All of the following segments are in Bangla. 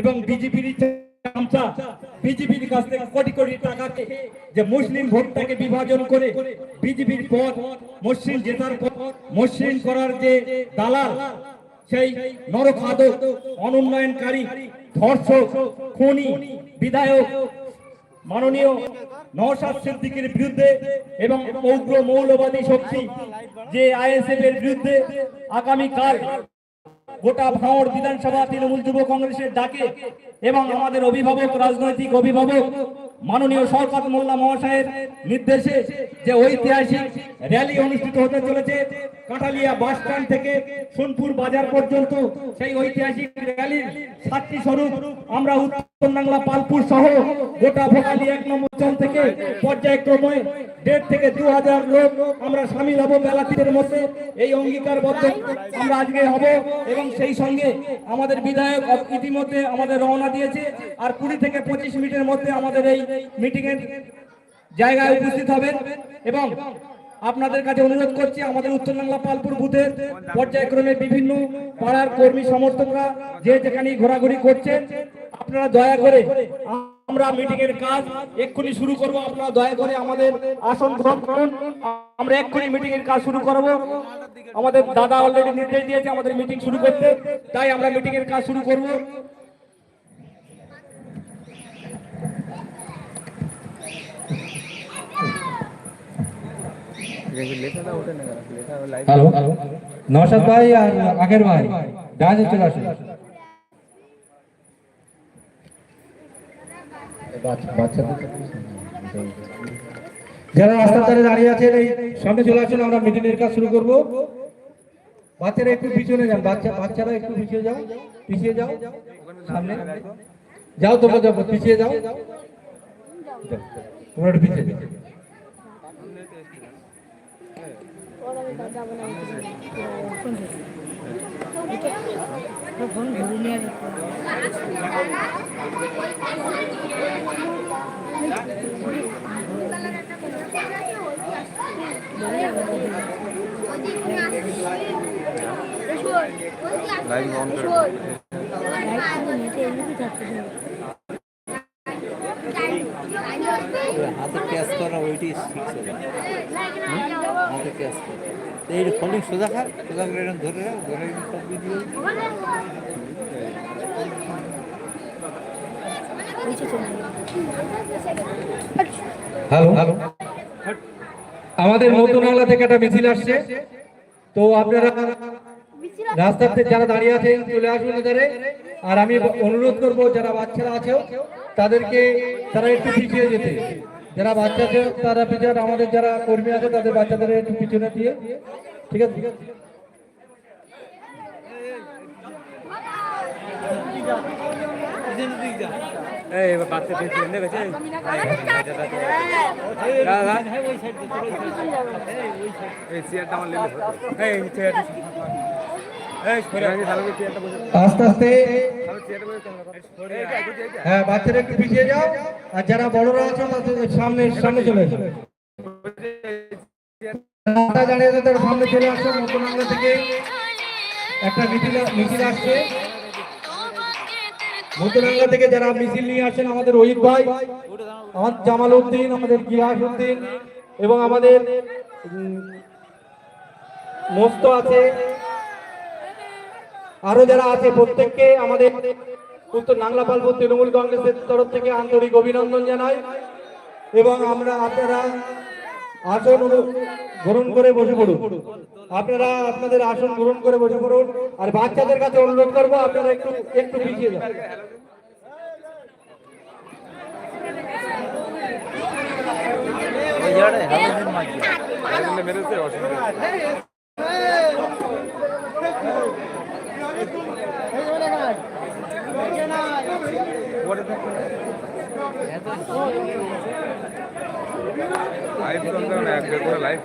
এবং বিজেপির চামচা, বিজেপির কাছ থেকে কোটি কোটি টাকাকে যে মুসলিম ভোটটাকে বিভাজন করে বিজেপির পথ মসৃণ জেতার পথ মসৃণ করার যে দালাল, সেই অনুন্নয়নকারী ধর্ষক, খনি, বিধায়ক, মাননীয় নওশাদ বিরুদ্ধে এবং উগ্র মৌলবাদী শক্তি যে আইএসএফ এর বিরুদ্ধে আগামীকাল গোটা ভাঁড় বিধানসভা তৃণমূল যুব কংগ্রেসের ডাকে এবং আমাদের অভিভাবক রাজনৈতিক অভিভাবক মাননীয় শওকত মোল্লা মহাশয়ের নির্দেশে যে ঐতিহাসিক র্যালি অনুষ্ঠিত হতে চলেছে কাঁঠালিয়া বাস স্ট্যান্ড থেকে সোনপুর বাজার পর্যন্ত, সেই ঐতিহাসিক র্যালির সাক্ষী স্বরূপ আমরা উত্তর বাংলা পালপুর সহ গোটা ভোগালী এক নম্বর অঞ্চল থেকে পর্যায়ক্রমে দেড় থেকে দু হাজার লোক আমরা সামিল হব মেলাটির মধ্যে। এই অঙ্গীকারবদ্ধ আমরা আজকে হব এবং সেই সঙ্গে আমাদের বিধায়ক ইতিমধ্যে আমাদের রওনা দিয়েছে। আর কুড়ি থেকে পঁচিশ মিনিটের মধ্যে আমাদের এই মিটিং এর জায়গায় উপস্থিত হবেন এবং আপনাদের কাছে অনুরোধ করছি, আমাদের উত্তর বাংলা পালপুর বুথের পর্যায়ক্রমে বিভিন্ন পাড়ার কর্মী সমর্থকরা যে যেখানে ঘোরাঘুরি করছেন, আপনারা দয়া করে আমরা মিটিং এর কাজ এক্ষুনি শুরু করব। আপনারা দয়া করে আমাদের আসন গ্রহণ করুন। আমরা এক্ষুনি মিটিং এর কাজ শুরু করব। আমাদের দাদা অলরেডি নির্দেশ দিয়েছে আমাদের মিটিং শুরু করতে। তাই আমরা মিটিং এর কাজ শুরু করব। হ্যালো ভাই আর আগের ভাই চলে আসুন। যারা রাস্তার ধারে দাঁড়িয়ে আছেন, এই সামনে চলে আসুন, আমরা মিটিং এর কাজ শুরু করব। বাচ্চারা একটু পিছনে যান, বাচ্চা বাচ্চারা একটু পিছিয়ে যাও পিছিয়ে যাও, সামনে। যাও তোমরা, যাও, পিছিয়ে যাও। তোমরা পিছিয়ে যাও। হাতে ক্যাচ করা ওইটাই শিখছে হাতে ক্যাচ করা তো এই ফোল্ডিং সোজা খা সোজা করে এরকম ধরে রাখ ধরে সব ভিডিও হ্যালো হ্যালো আমাদের নতুন বাংলা থেকে একটা মিছিল আসছে। তো আপনারা রাস্তাতে যারা দাঁড়িয়ে আছেন চলে আসুন এধারে। আর আমি অনুরোধ করব যারা বাচ্চারা আছে তাদেরকে তারা একটু পিছিয়ে যেতে। যারা বাচ্চা আছে তারা পিছনে আমাদের যারা কর্মী আছে তাদের বাচ্চাদের একটু পিছনে দিয়ে ঠিক আছে এই চেয়ারটা আমার চেয়ারটা আস্তে আস্তে। হ্যাঁ বাচ্চারা একটু পিছিয়ে যাও। আর যারা বড়রা আছে তাদের সামনে সামনে চলে দাঁড়িয়ে সামনে চলে আসো নতুন থেকে। একটা মিছিল মিছিল আসছে। নতুন থেকে যারা মিছিল নিয়ে আসেন আমাদের রোহিত ভাই আমাদের জামাল উদ্দিন আমাদের গিয়াস উদ্দিন এবং আমাদের মস্ত আছে। আরও যারা আছে প্রত্যেককে আমাদের উত্তর নাংলাপালপুর তৃণমূল কংগ্রেসের তরফ থেকে আন্তরিক অভিনন্দন জানাই এবং আমরা আপনারা আসন গ্রহণ করে বসে পড়ুন। আপনারা আপনাদের আসন গ্রহণ করে বসে পড়ুন। আর বাচ্চাদের কাছে অনুরোধ করব, আপনারা একটু একটু পিছিয়ে যান অসুবিধা নেই। পরে দেখো। লাইভ চলতে না এক করে লাইভ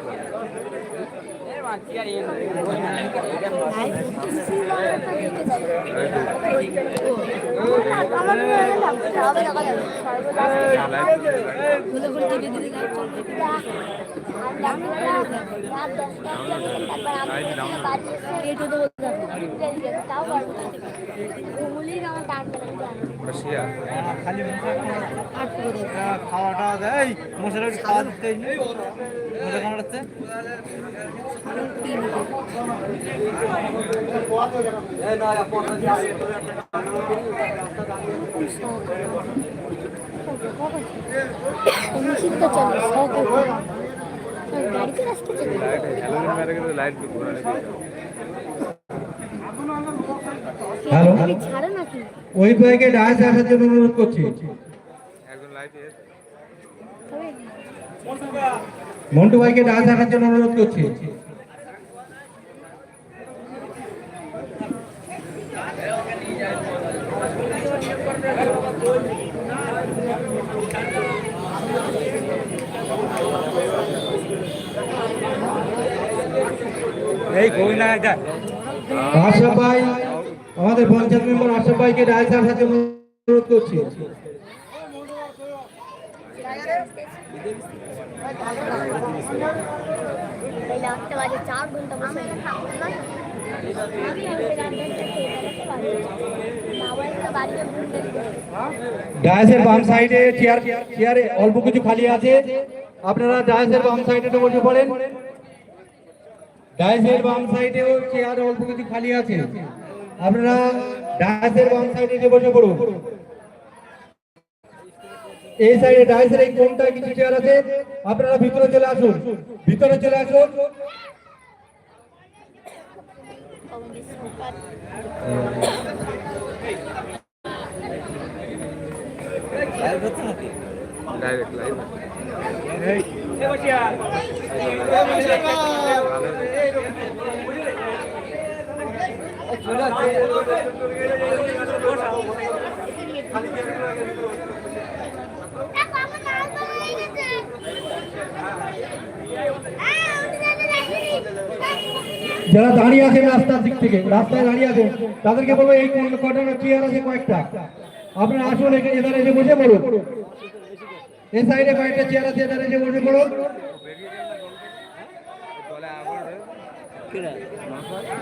কেটে দেবো তাও আমার ডাক ওটা শিয়া খালি আট করে খাওয়া টাওয়া দেয়। মশলা খাওয়া দিতে কামড়াচ্ছে লাইট হ্যালো নাকি? ওই বাইকে ডায়াসে আসার জন্য অনুরোধ করছি। মন্টু ভাইকে ডায়াসে আসার জন্য অনুরোধ করছি। এই কই না এটা আশরাফ ভাই আমাদের পঞ্চায়েত মেম্বার আশরাফ ভাইকে ডায়াসে আসার জন্য অনুরোধ করছি। ডায়াসের বাম সাইডে চেয়ার, চেয়ারে অল্প কিছু খালি আছে। আপনারা ডায়াসের বাম সাইডে বসে পড়েন। ডায়াসের বাম সাইডেও চেয়ার অল্প কিছু খালি আছে। আপনারা ডায়াসের বাম সাইডে বসে পড়ুন এই সাইডে ডায়াসের এই কোনটা কিছু চেয়ার আছে আপনারা ভিতরে চলে আসুন ভিতরে চলে আসুন লাইভ ডাইরেক্ট লাইট যারা দাঁড়িয়ে আছেন রাস্তার দিক থেকে, রাস্তায় দাঁড়িয়ে আছেন তাদেরকে বলব এই কোন কটা চেয়ার আছে কয়েকটা? আপনারা আসুন এখানে, এধারে এসে বসে পড়ুন। এই সাইডে কয়েকটা চেয়ার আছে, এধারে এসে বসে পড়ুন বলে আবার কেরা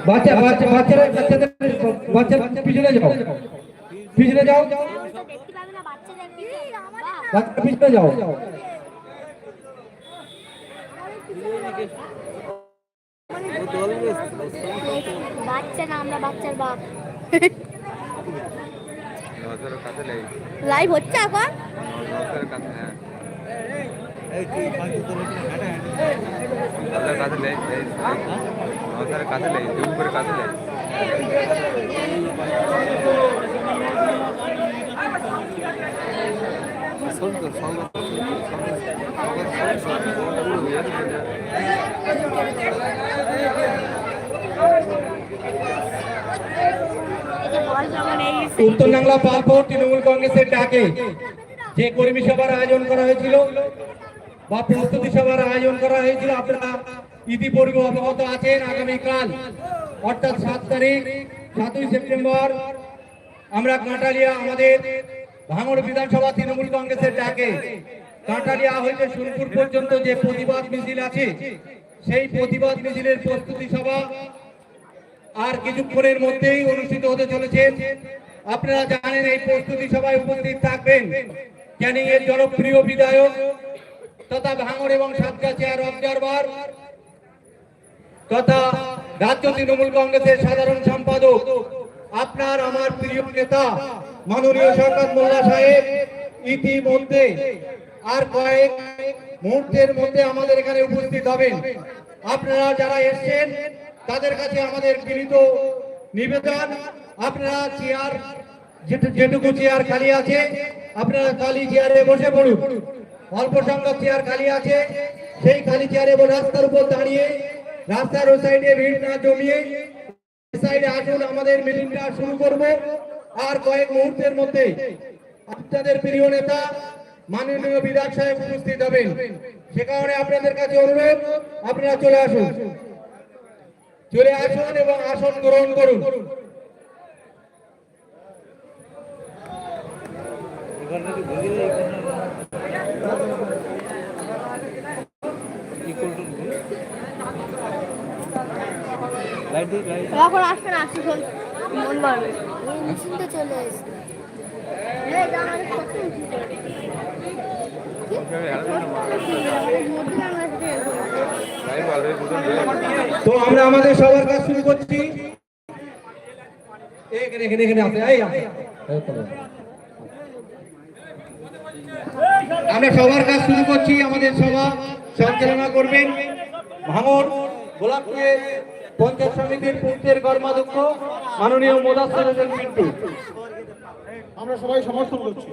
বাচ্চা বাচ্চা বাচ্চারা বাচ্চাদের বাচ্চা পিছনে যাও। পিছনে যাও। না বাচ্চা পিছনে যাও। বাচ্চা না আমরা বাচ্চার বাপ। লাইভ হচ্ছে এখন? কাছে কাছে কাছে উত্তর বাংলা পালপুর তৃণমূল কংগ্রেসের ডাকে যে কর্মী সভার আয়োজন করা হয়েছিল বা প্রস্তুতি সভার আয়োজন করা হয়েছিল। আপনারা ইতিপূর্বে অবগত আছেন, আগামীকাল, অর্থাৎ সাত তারিখ, সাতই সেপ্টেম্বর, আমরা কাঁটালিয়া আমাদের ভাঙড় বিধানসভা তৃণমূল কংগ্রেসের ডাকে কাঁটালিয়া হইতে সোনপুর পর্যন্ত যে প্রতিবাদ মিছিল আছে, সেই প্রতিবাদ মিছিলের প্রস্তুতি সভা আর কিছুক্ষণের মধ্যেই অনুষ্ঠিত হতে চলেছেন আপনারা জানেন এই প্রস্তুতি সভায় উপস্থিত থাকবেন। ক্যানিং এর জনপ্রিয় বিধায়ক তথা ভাঙড় এবং সাতগাছিয়ার অবজারভার তথা রাজ্য তৃণমূল কংগ্রেসের সাধারণ সম্পাদক, আপনার আমার প্রিয় নেতা, মাননীয় সরকার মোল্লা সাহেব, ইতিমধ্যে আর কয়েক মুহূর্তের মধ্যে আমাদের এখানে উপস্থিত হবেন। আপনারা যারা এসেছেন, তাদের কাছে আমাদের বিনীত নিবেদন। আপনারা চেয়ার, যেটুকু চেয়ার খালি আছে, আপনারা খালি চেয়ারে বসে পড়ুন। অল্প সংখ্যক চেয়ার খালি আছে। সেই খালি চেয়ারে রাস্তার উপর দাঁড়িয়ে, রাস্তার ওই সাইডে ভিড় না জমিয়ে সাইডে আসুন, আমাদের মিটিংটা শুরু করব। আর কয়েক মুহূর্তের মধ্যে আপনাদের প্রিয় নেতা, মাননীয় বিধায়ক সাহেব উপস্থিত হবেন। সে কারণে আপনাদের কাছে অনুরোধ, আপনারা চলে আসুন। চলে আসুন এবং আসন গ্রহণ করুন। এবার এখন আসবে না আসি মন বাড়বে মিছিল তো চলে এসেছে তো আমরা আমাদের সবার কাজ শুরু করছি। এখানে এখানে এখানে এই আছে আমরা সবার কাজ শুরু করছি আমাদের সভা সঞ্চালনা করবেন ভাঙর গোলাপকে পঞ্চায়েত সমিতির পূর্তের কর্মাধ্যক্ষ মাননীয় মোদাস্তার হোসেন পিন্টু আমরা সবাই সমর্থন করছি।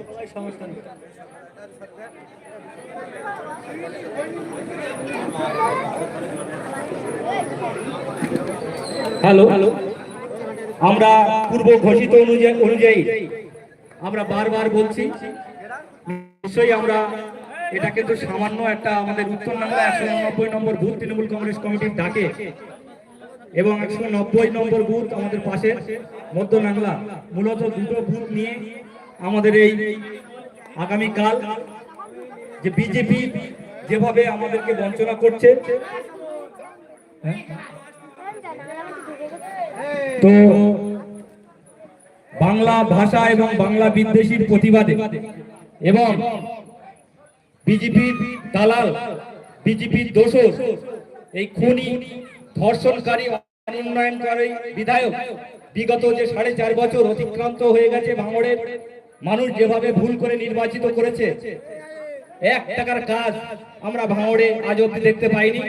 Hello hello. আমরা পূর্ব ঘোষিত অনুযায়ী অনুযায়ী আমরা বারবার বলছি নিশ্চয়ই আমরা এটা কিন্তু সামান্য একটা আমাদের উত্তর বাংলা একশো নব্বই নম্বর বুথ তৃণমূল কংগ্রেস কমিটির ডাকে এবং একশো নব্বই নম্বর বুথ আমাদের পাশে, মধ্য বাংলা মূলত দুটো বুথ নিয়ে আমাদের এই আগামীকাল যে বিজেপি যেভাবে আমাদেরকে বঞ্চনা করছে হ্যাঁ? তো বাংলা ভাষা এবং বাংলা বিদ্বেষীর প্রতিবাদে এবং বিজেপির দালাল বিজেপির দোষর, এই খুনি ধর্ষণকারী উন্নয়নকারী বিধায়ক। বিগত যে সাড়ে চার বছর অতিক্রান্ত হয়ে গেছে ভাঙড়ের, মানুষ যেভাবে ভুল করে নির্বাচিত করেছে, এক টাকার কাজ আমরা ভাঙড়ে আজ অব্দি দেখতে পাইনি।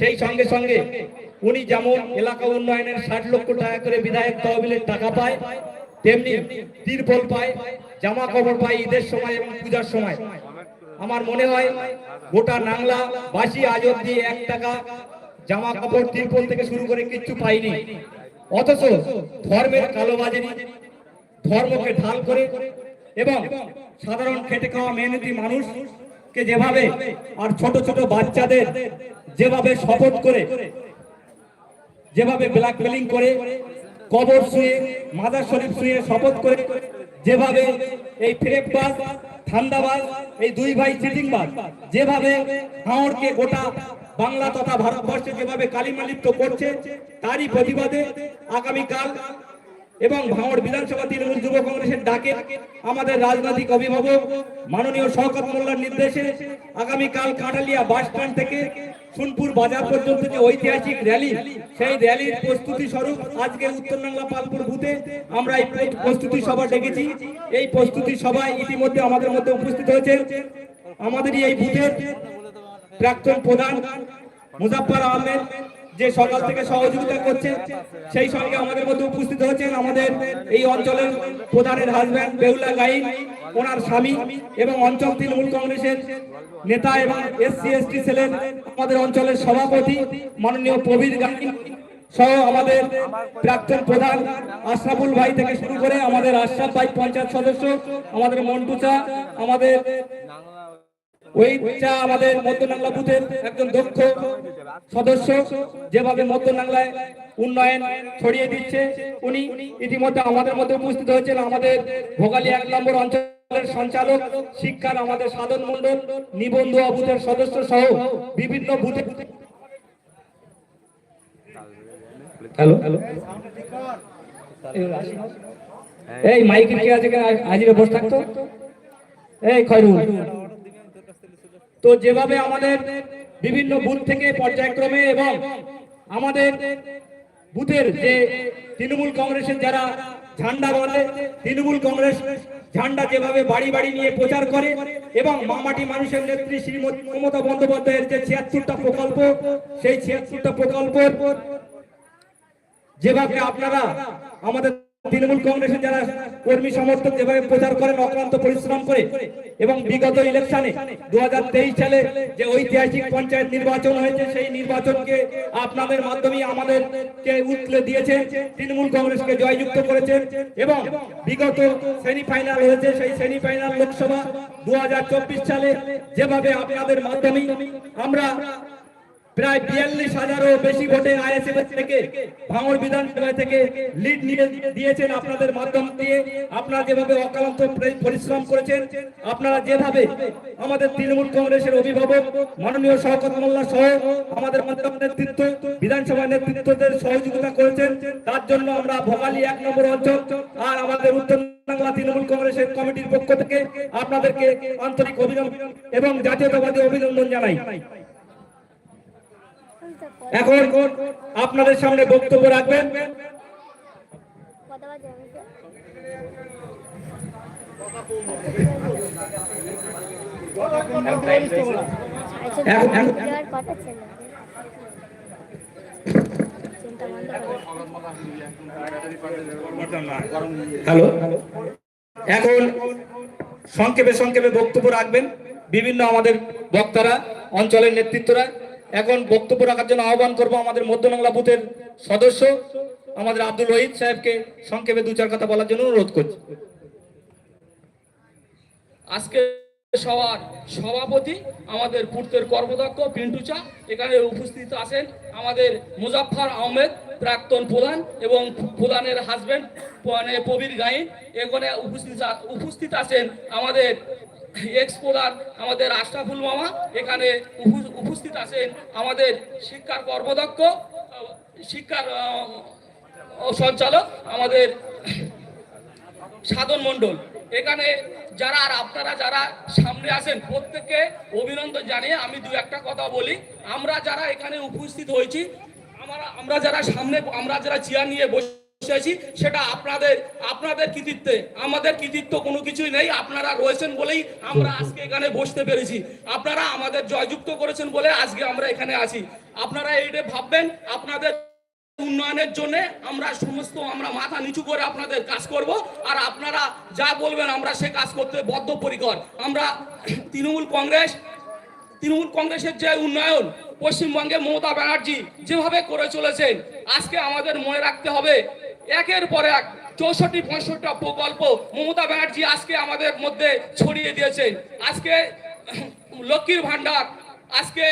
সেই সঙ্গে সঙ্গে উনি যেমন এলাকা উন্নয়নের ষাট লক্ষ টাকা করে বিধায়ক তহবিলের টাকা পায়, তেমনি তিরপল পায় জামা কাপড় পায় ঈদের সময় এবং পূজার সময়। আমার মনে হয় গোটা নাংলা বাসী আজ অব্দি এক টাকা জামা কাপড় তিরপল থেকে শুরু করে কিচ্ছু পাইনি। অথচ ধর্মের কালোবাজারি ধর্মকে ঢাল করে এবং সাধারণ খেটে খাওয়া মেহনতি মানুষকে যেভাবে আর ছোট ছোট বাচ্চাদের যেভাবে শপথ করে, যেভাবে ব্ল্যাকমেলিং করে, কবর শুয়ে, মাদার শরীফ শুয়ে শপথ করে যেভাবে এই ফ্রেকবাজ ঠান্ডাবাজ এই দুই ভাই চিটিংবাজ যেভাবে হাওড়কে গোটা বাংলা তথা ভারতবর্ষে যেভাবে কালিমালিপ্ত করছে, তারই প্রতিবাদে আগামীকাল এবং ভাঙড় বিধানসভা তৃণমূল যুব কংগ্রেসের ডাকে আমাদের রাজনৈতিক অভিভাবক, মাননীয় শওকত মোল্লার নির্দেশে আগামীকাল কাঁঠালিয়া বাস স্ট্যান্ড থেকে সোনপুর বাজার পর্যন্ত যে ঐতিহাসিক র্যালি সেই র্যালির প্রস্তুতি স্বরূপ আজকে উত্তর বাংলা পালপুর বুথে আমরা এই প্রস্তুতি সভা ডেকেছি। এই প্রস্তুতি সভায় ইতিমধ্যে আমাদের মধ্যে উপস্থিত হয়েছে আমাদের এই বুথের প্রাক্তন প্রধান মুজাফফর আহমেদ। যে সকাল থেকে সহযোগিতা করছে, সেই সঙ্গে আমাদের মধ্যে উপস্থিত হয়েছেন আমাদের এই অঞ্চলের প্রধানের হাজব্যান্ড বেহুলা গাইন, ওনার স্বামী এবং অঞ্চল তৃণমূল কংগ্রেসের নেতা এবং এসসি, এসটি সেলের আমাদের অঞ্চলের সভাপতি মাননীয় প্রবীর গাইন সহ আমাদের প্রাক্তন প্রধান আশরাফুল ভাই থেকে শুরু করে আমাদের আশরাফ ভাই পঞ্চায়েত সদস্য, আমাদের মন্টুচা আমাদের ওই চা আমাদের মধ্যনাংলা বুথের একজন সদস্য, যেভাবে মধ্যনাংলায় উন্নয়ন ছড়িয়ে দিচ্ছে, উনি ইতিমধ্যে আমাদের মধ্যে উপস্থিত হয়েছেন। আমাদের ভোগালী এক নম্বর অঞ্চলের সঞ্চালক, শিক্ষার আমাদের সাধন মন্ডল নিবন্ধ বুথের সদস্য সহ বিভিন্ন বুথে হ্যালো? হ্যালো এই মাইকের কে আছে হাজিরে বসে থাকতো? এই খয়রুল। তো যেভাবে আমাদের বিভিন্ন বুথ থেকে পর্যায়ক্রমে এবং আমাদের বুথের যে তৃণমূল কংগ্রেসের যারা ঝান্ডা বলে তৃণমূল কংগ্রেস ঝান্ডা যেভাবে বাড়ি বাড়ি নিয়ে প্রচার করে এবং মামাটি মানুষের নেত্রী শ্রীমতী মমতা বন্দ্যোপাধ্যায়ের যে ছিয়াত্তরটা প্রকল্প, সেই ছিয়াত্তরটা প্রকল্প যেভাবে আপনারা আমাদের তৃণমূল কংগ্রেসের যারা কর্মী সমর্থক যেভাবে প্রচার করেন, অক্লান্ত পরিশ্রম করে এবং বিগত ইলেকশনে দু সালে যে ঐতিহাসিক পঞ্চায়েত নির্বাচন হয়েছে, সেই নির্বাচনকে আপনাদের মাধ্যমে আমাদেরকে উতলে দিয়েছে, তৃণমূল কংগ্রেসকে জয়যুক্ত করেছেন এবং বিগত সেমিফাইনাল হয়েছে, সেই সেমিফাইনাল লোকসভা দু হাজার চব্বিশ সালে যেভাবে আপনাদের মাধ্যমে আমরা প্রায় বিয়াল্লিশ হাজারও বেশি ভোটে আইএসএফ থেকে ভাঙড় বিধানসভা থেকে লিড নিয়ে দিয়েছেন আপনাদের মাধ্যম দিয়ে। আপনারা যেভাবে অক্লান্ত পরি- পরিশ্রম করেছেন, আপনারা যেভাবে আমাদের তৃণমূল কংগ্রেসের অভিভাবক মাননীয় শওকত মোল্লা সহ আমাদের মাধ্যম নেতৃত্ব বিধানসভা নেতৃত্বদের সহযোগিতা করেছেন, তার জন্য আমরা ভোগালী এক নম্বর অঞ্চল আর আমাদের উত্তর বাংলা তৃণমূল কংগ্রেসের কমিটির পক্ষ থেকে আপনাদেরকে আন্তরিক অভিনন্দন এবং জাতীয়তাবাদী অভিনন্দন জানাই। এখন আপনাদের সামনে বক্তব্য রাখবেন। হ্যালো এখন সংক্ষেপে সংক্ষেপে বক্তব্য রাখবেন বিভিন্ন আমাদের বক্তারা, অঞ্চলের নেতৃত্বরা এখন বক্তব্য রাখার জন্য আহ্বান করব আমাদের মধ্যবাংলা বুথের সদস্য, আমাদের আব্দুল রহিত সাহেবকে সংক্ষেপে দু চার কথা বলার জন্য অনুরোধ করছি। আজকে সবার সভাপতি আমাদের পূর্তের কর্মদক্ষ পিন্টু চা, এখানে উপস্থিত আছেন আমাদের মুজাফফর আহমেদ, প্রাক্তন প্রধান এবং প্রধানের হাজবেন্ড মানে প্রবীর গাইন। এখানে উপস্থিত উপস্থিত আছেন আমাদের এক্স প্রধান আমাদের আশরাফুল মামা এখানে উপ- উপস্থিত আছেন আমাদের শিক্ষার কর্মদক্ষ, শিক্ষার সঞ্চালক আমাদের সাধন মণ্ডল। এখানে যারা আর আপনারা যারা সামনে আছেন, প্রত্যেককে অভিনন্দন জানিয়ে আমি দু একটা কথা বলি। আমরা যারা এখানে উপস্থিত হয়েছি, আমরা আমরা যারা সামনে আমরা যারা চেয়ার নিয়ে বসে আছি সেটা আপনাদের আপনাদের কৃতিত্বে, আমাদের কৃতিত্ব কোনো কিছুই নেই, আপনারা রয়েছেন বলেই আমরা আজকে এখানে বসতে পেরেছি। আপনারা আমাদের জয়যুক্ত করেছেন বলে আজকে আমরা এখানে আছি। আপনারা এইটা ভাববেন, আপনাদের উন্নয়নের জন্য আমরা সমস্ত, আমরা মাথা নিচু করে আপনাদের কাজ করব, আর আপনারা যা বলবেন আমরা সে কাজ করতে বদ্ধপরিকর। আমরা তৃণমূল কংগ্রেস, তৃণমূল কংগ্রেসের যে উন্নয়ন, পশ্চিমবঙ্গে মমতা ব্যানার্জি যেভাবে করে চলেছেন, আজকে আমাদের মনে রাখতে হবে একের পর এক চৌষট্টি, পঁয়ষট্টি প্রকল্প মমতা ব্যানার্জি আজকে আমাদের মধ্যে ছড়িয়ে দিয়েছে আজকে লক্ষ্মীর ভান্ডার আজকে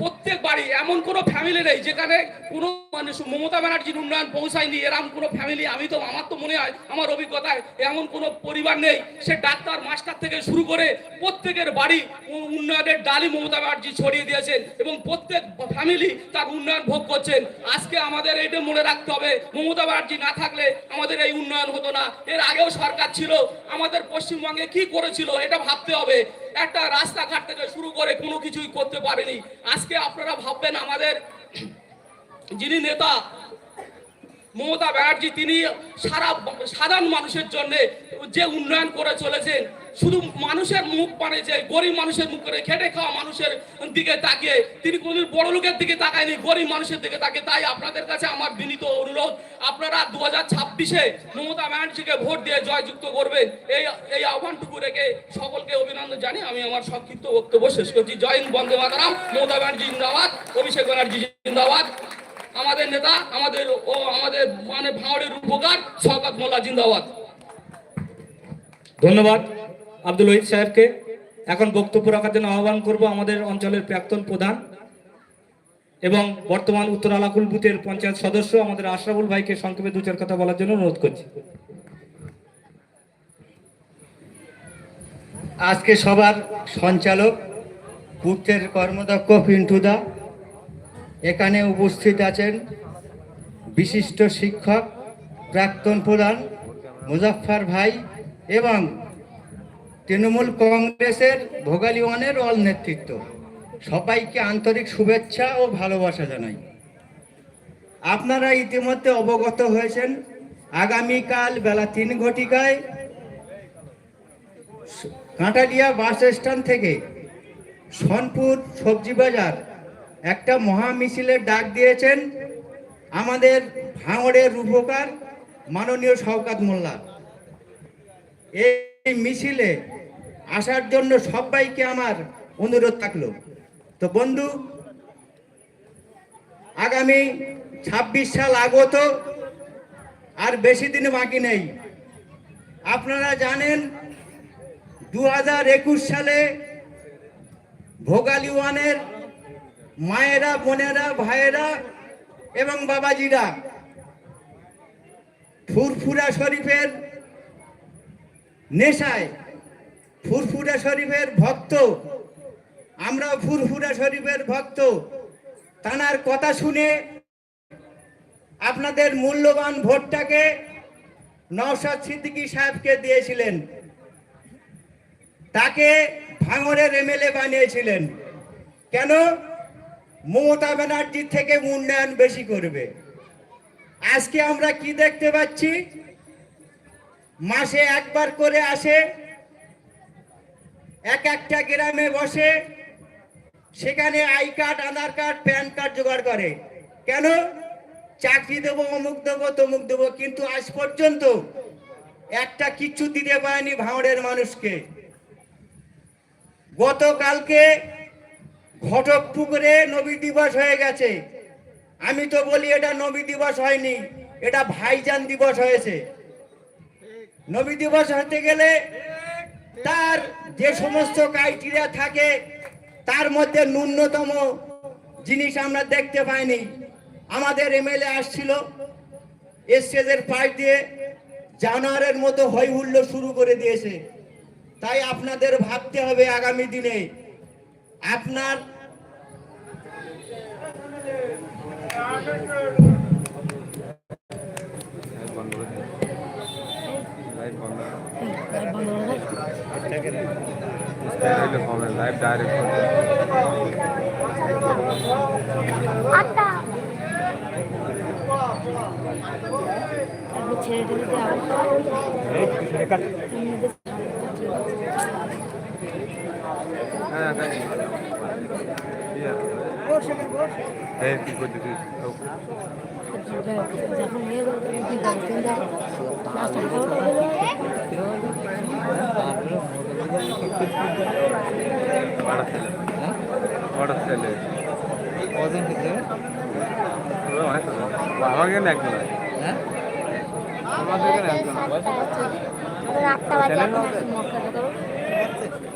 প্রত্যেক বাড়ি এমন কোনো ফ্যামিলি নেই যেখানে কোনো মানুষ মমতা ব্যানার্জির উন্নয়ন পৌঁছায়নি এরকম কোনো ফ্যামিলি আমি তো, আমার তো মনে হয় আমার অভিজ্ঞতায় এমন কোনো পরিবার নেই। সে ডাক্তার, মাস্টার থেকে শুরু করে প্রত্যেকের বাড়ি উন্নয়নের ডালি মমতা ব্যানার্জি ছড়িয়ে দিয়েছেন এবং প্রত্যেক ফ্যামিলি তার উন্নয়ন ভোগ করছেন। আজকে আমাদের এটা মনে রাখতে হবে, মমতা ব্যানার্জি না থাকলে আমাদের এই উন্নয়ন হতো না। এর আগেও সরকার ছিল, আমাদের পশ্চিমবঙ্গে কি করেছিল এটা ভাবতে হবে। একটা রাস্তাঘাট থেকে শুরু করে কোনো কিছুই করতে পারেনি। আজকে আপনারা ভাববেন আমাদের যিনি নেতা মমতা ব্যানার্জি তিনি সারা সাধারণ মানুষের জন্য যে উন্নয়ন করে চলেছেন, শুধু মানুষের মুখ মানে যে গরিব মানুষের মুখ করে খেটে খাওয়া মানুষের দিকে তাকিয়ে, তিনি কোনদিন বড় লোকের দিকে তাকায়নি, গরিব মানুষের দিকে তাকিয়ে। তাই আপনাদের কাছে আমার বিনীত অনুরোধ, আপনারা দু হাজার ছাব্বিশে মমতা ব্যানার্জিকে ভোট দিয়ে জয়যুক্ত করবেন, এই এই আহ্বানটুকু রেখে সকলকে অভিনন্দন জানি আমি আমার সংক্ষিপ্ত বক্তব্য শেষ করছি। জয় হিন্দ, বন্দে মাতারাম, মমতা ব্যানার্জি জিন্দাবাদ, অভিষেক ব্যানার্জি জিন্দাবাদ। আমাদের নেতা আমাদের ও আমাদের মানে ভাঙড়ের উপকার শওকত মোল্লা জিন্দাবাদ। ধন্যবাদ আব্দুল ওহিদ সাহেবকে। এখন বক্তব্য রাখার জন্য আহ্বান করব আমাদের অঞ্চলের প্রাক্তন প্রধান এবং বর্তমান উত্তর আলাকুল বুথের পঞ্চায়েত সদস্য আমাদের আশরাফুল ভাইকে সংক্ষেপে দু চার কথা বলার জন্য অনুরোধ করছি। আজকে সবার সঞ্চালক পূর্তের কর্মদক্ষ পিন্টুদা এখানে উপস্থিত আছেন বিশিষ্ট শিক্ষক, প্রাক্তন প্রধান মুজাফফর ভাই এবং তৃণমূল কংগ্রেসের ভোগালী ওয়ানের অল নেতৃত্ব। সবাইকে আন্তরিক শুভেচ্ছা ও ভালোবাসা জানাই। আপনারা ইতিমধ্যে অবগত হয়েছেন, আগামীকাল বেলা তিন ঘটিকায় কাঁটালিয়া বাস স্ট্যান্ড থেকে সোনপুর সবজি বাজার একটা মহা মিছিলের ডাক দিয়েছেন আমাদের ভাঙড়ের রূপকার মাননীয় শওকাত মোল্লা। এই মিছিলে আসার জন্য সবাইকে আমার অনুরোধ থাকল। তো বন্ধু, আগামী ছাব্বিশ সাল আগত আর বেশি দিন বাকি নেই। আপনারা জানেন দু হাজার একুশ সালে ভোগালী ওয়ানের মায়েরা, বোনেরা, ভাইয়েরা এবং বাবাজিরা, ফুরফুরা শরীফের নেশায়, ফুরফুরা শরীফের ভক্ত আমরা ফুরফুরা শরীফের ভক্ত। তানার কথা শুনে আপনাদের মূল্যবান ভোটটাকে নওশাদ সিদ্দিকী সাহেবকে দিয়েছিলেন। তাকে ভাঙরের এমএলএ বানিয়েছিলেন। কেন? মমতা ব্যানার্জির থেকে উন্নয়ন বেশি করবে। আজকে আমরা কি দেখতে পাচ্ছি? মাসে একবার করে আসে, এক একটা গ্রামে বসে, সেখানে I card, Aadhaar card, PAN card জোগাড় করে। কেন? চাকরি দেবো, অমুক দেবো, তমুক দেবো, কিন্তু আজ পর্যন্ত একটা কিচ্ছু দিতে পারেনি ভাঙড়ের মানুষকে। গতকালকে ঘটক পুকুরে নবী দিবস হয়ে গেছে। আমি তো বলি, এটা নবী দিবস হয়নি, এটা ভাইজান দিবস হয়েছে। নবী দিবস হতে গেলে তার যে সমস্ত ক্রাইটেরিয়া থাকে, তার মধ্যে ন্যূনতম জিনিস আমরা দেখতে পাইনি। আমাদের এমএলএ আসছিল স্টেজের পাশ দিয়ে জানোয়ারের মতো হই হুল্লো শুরু করে দিয়েছে। তাই আপনাদের ভাবতে হবে আগামী দিনে আপনার লাইভ ডাইরেক্ট ছেড়ে দিতে হ্যাঁ হ্যাঁ এই কি করছিস যখন নিয়ে যাব তখন কি গার্জেন নাস্তা খাওয়াটা অর্ডার ছেলে কজন? অনেক আমাকে কেন একজন হ্যাঁ আমাদের এখানে একজন আটটা বাজে এখন আসি মক্কা করো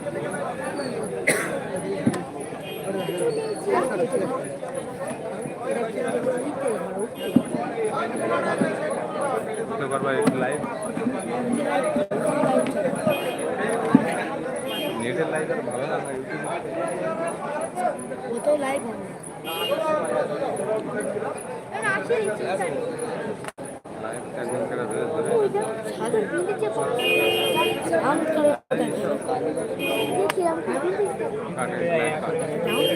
করতে পারবা একটু লাইভ নেটের লাইভ আর ভালো না ওটাও লাইভ হবে লাইভ একজন করে ধরে ধরে আমি করে কাটে লাইভ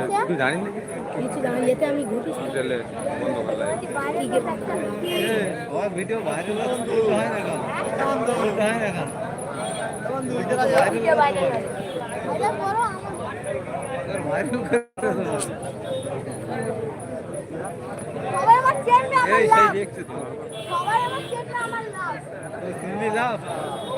কাটে তুই জানিস নাকি কিছু দাঁড়িয়ে যেতে আমি ঘুরতে হোটেলে বন্ধ কর লাইভ ও ভিডিও ভাইরাল হচ্ছে উল্টো হয় না এখন উল্টো হয় না এখন ভাইরাল করতে এই সেই দেখছি তো সবাই আমার চেন আমার লাভ। তুমি যাও হ্যাঁ